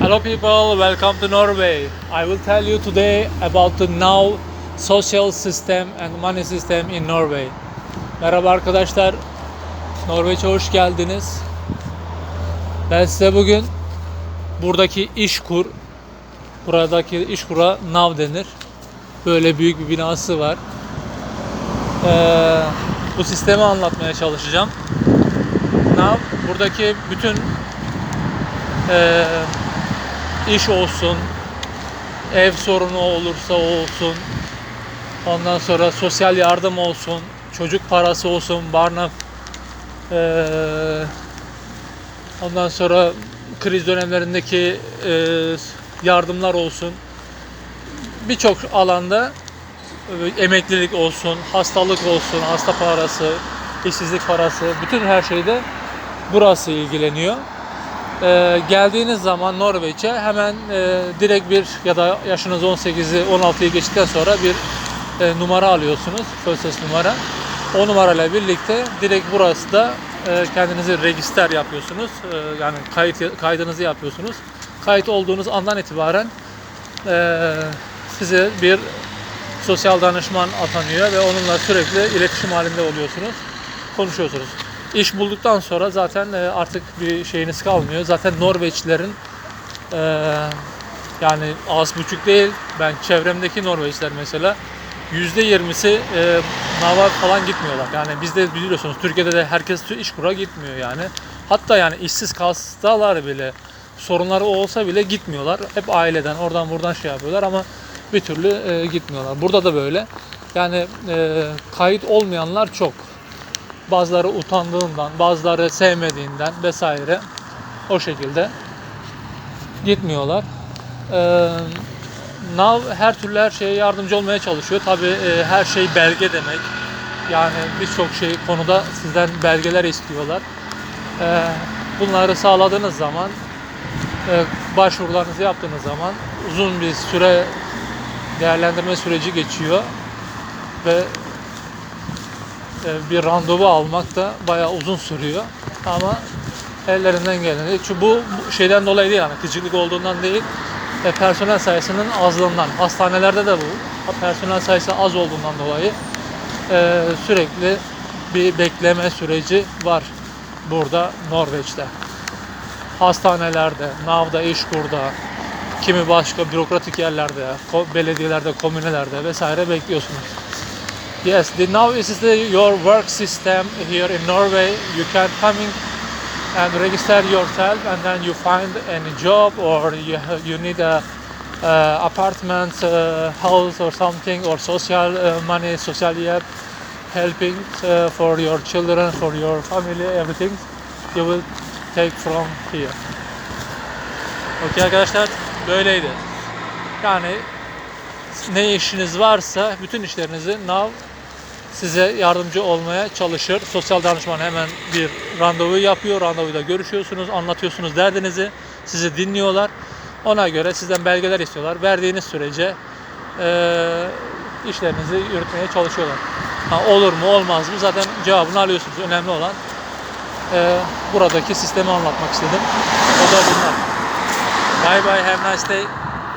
Hello people, welcome to Norway. I will tell you today about the now social system and money system in Norway. Merhaba arkadaşlar. Norveç'e hoş geldiniz. Ben size bugün buradaki işkur, buradaki işkura NAV denir. Böyle büyük bir binası var. Ee, bu sistemi anlatmaya çalışacağım. NAV buradaki bütün ee, iş olsun, ev sorunu olursa olsun, ondan sonra sosyal yardım olsun, çocuk parası olsun, barınak, eee, ondan sonra kriz dönemlerindeki eee, yardımlar olsun. Birçok alanda e, emeklilik olsun, hastalık olsun, hasta parası, işsizlik parası, bütün her şeyde burası ilgileniyor. Ee, geldiğiniz zaman Norveç'e hemen e, direkt bir ya da yaşınız 18'i 16'yı geçtikten sonra bir e, numara alıyorsunuz. Föses numara. O numarayla birlikte direkt burası da e, kendinizi register yapıyorsunuz. E, yani kayıt kaydınızı yapıyorsunuz. Kayıt olduğunuz andan itibaren e, size bir sosyal danışman atanıyor ve onunla sürekli iletişim halinde oluyorsunuz. Konuşuyorsunuz. İş bulduktan sonra zaten e, artık bir şeyiniz kalmıyor. Zaten Norveçlilerin e, yani az buçuk değil. Ben çevremdeki Norveçliler mesela yüzde yirmisi e, nava falan gitmiyorlar. Yani bizde biliyorsunuz Türkiye'de de herkes iş kura gitmiyor yani. Hatta yani işsiz kalsalar bile sorunları olsa bile gitmiyorlar. Hep aileden oradan buradan şey yapıyorlar ama bir türlü e, gitmiyorlar. Burada da böyle. Yani kayıt olmayanlar çok. Bazıları utandığından, bazıları sevmediğinden vesaire o şekilde gitmiyorlar. Ee, NAV her türlü her şeye yardımcı olmaya çalışıyor. Tabii e, her şey belge demek. Yani birçok şey konuda sizden belgeler istiyorlar. Ee, bunları sağladığınız zaman e, başvurularınızı yaptığınız zaman uzun bir süre değerlendirme süreci geçiyor ve e, bir randevu almak da bayağı uzun sürüyor. Ama ellerinden geleni. Çünkü bu şeyden dolayı değil yani gıcıklık olduğundan değil. E, personel sayısının azlığından. Hastanelerde de bu. Personel sayısı az olduğundan dolayı e, sürekli bir bekleme süreci var burada Norveç'te. Hastanelerde, NAV'da, İşkur'da, kimi başka bürokratik yerlerde, belediyelerde, komünelerde vesaire bekliyorsunuz. Yes, the now is the your work system here in Norway. You can coming and register yourself, and then you find any job or you you need a uh, apartment, uh, house or something, or social uh, money, social help, helping uh, for your children, for your family, everything. You will take from here. Okey arkadaşlar, böyleydi. Yani ne işiniz varsa bütün işlerinizi NAV size yardımcı olmaya çalışır. Sosyal danışman hemen bir randevu yapıyor. Randevuda görüşüyorsunuz, anlatıyorsunuz derdinizi. Sizi dinliyorlar. Ona göre sizden belgeler istiyorlar. Verdiğiniz sürece eee, işlerinizi yürütmeye çalışıyorlar. Ha, olur mu olmaz mı zaten cevabını alıyorsunuz. Önemli olan eee, buradaki sistemi anlatmak istedim. O da bunlar. Bye bye have a nice day.